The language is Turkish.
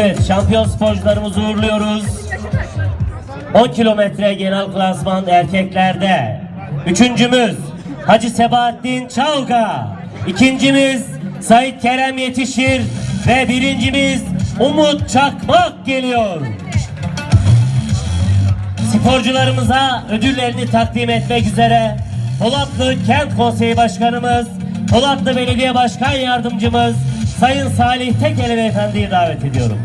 Evet şampiyon sporcularımızı uğurluyoruz. 10 kilometre genel klasman erkeklerde. Üçüncümüz Hacı Sebahattin Çalga. İkincimiz Sait Kerem Yetişir. Ve birincimiz Umut Çakmak geliyor. Sporcularımıza ödüllerini takdim etmek üzere Polatlı Kent Konseyi Başkanımız, Polatlı Belediye Başkan Yardımcımız Sayın Salih Tekeli Beyefendi'yi davet ediyorum.